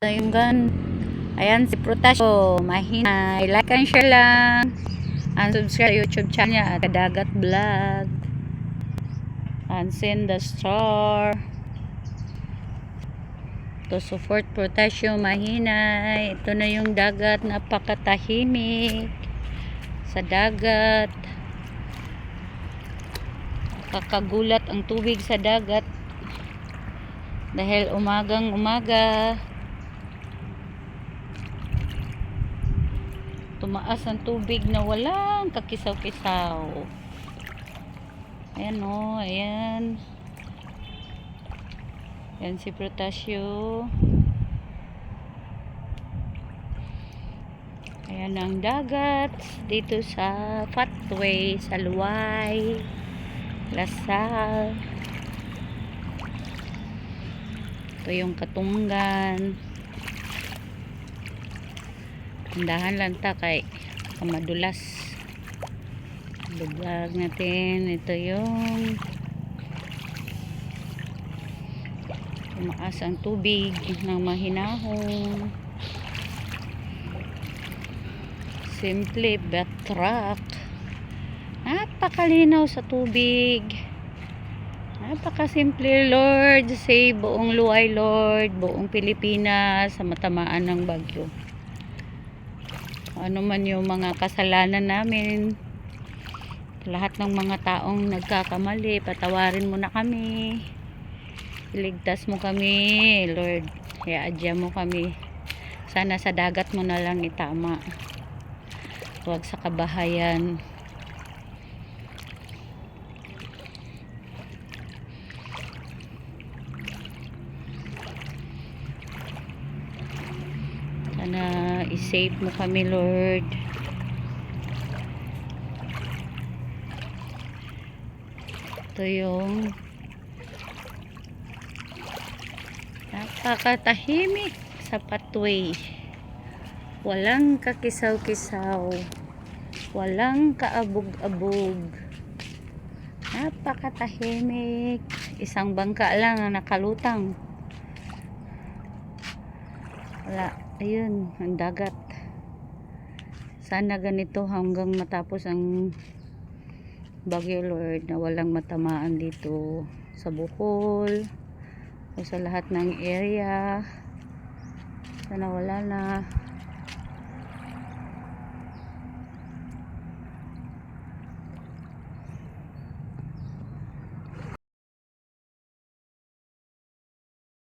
na yung gun. Ayan, si Protasio. Mahina. Like and share lang. And subscribe YouTube channel niya. Kadagat Vlog. And send the star. To support Protasio Mahina. Ito na yung dagat. Napakatahimik. Sa dagat. Kakagulat ang tubig sa dagat. Dahil umagang umaga. Tumaas ang tubig na walang kakisaw-kisaw. Ayan o, ayan. Ayan si Protasio. Ayan ang dagat dito sa Fatway, sa Luway, Lasal. Ito yung Katunggan. Tindahan lang ta kay madulas. Vlog natin. Ito yung tumaas ang tubig ng mahinahon. Simple but truck. Napakalinaw sa tubig. Napakasimple Lord. Say buong luay Lord. Buong Pilipinas sa matamaan ng bagyo ano man yung mga kasalanan namin. Lahat ng mga taong nagkakamali patawarin mo na kami. Iligtas mo kami Lord. Iaadya mo kami. Sana sa dagat mo na lang itama. Huwag sa kabahayan Sana i-save mo kami, Lord. Ito yung napakatahimik sa pathway. Walang kakisaw-kisaw. Walang kaabog-abog. Napakatahimik. Isang bangka lang ang nakalutang. Wala. Ayun, ang dagat. Sana ganito hanggang matapos ang Bagyo Lord na walang matamaan dito sa Bohol o sa lahat ng area. Sana wala na.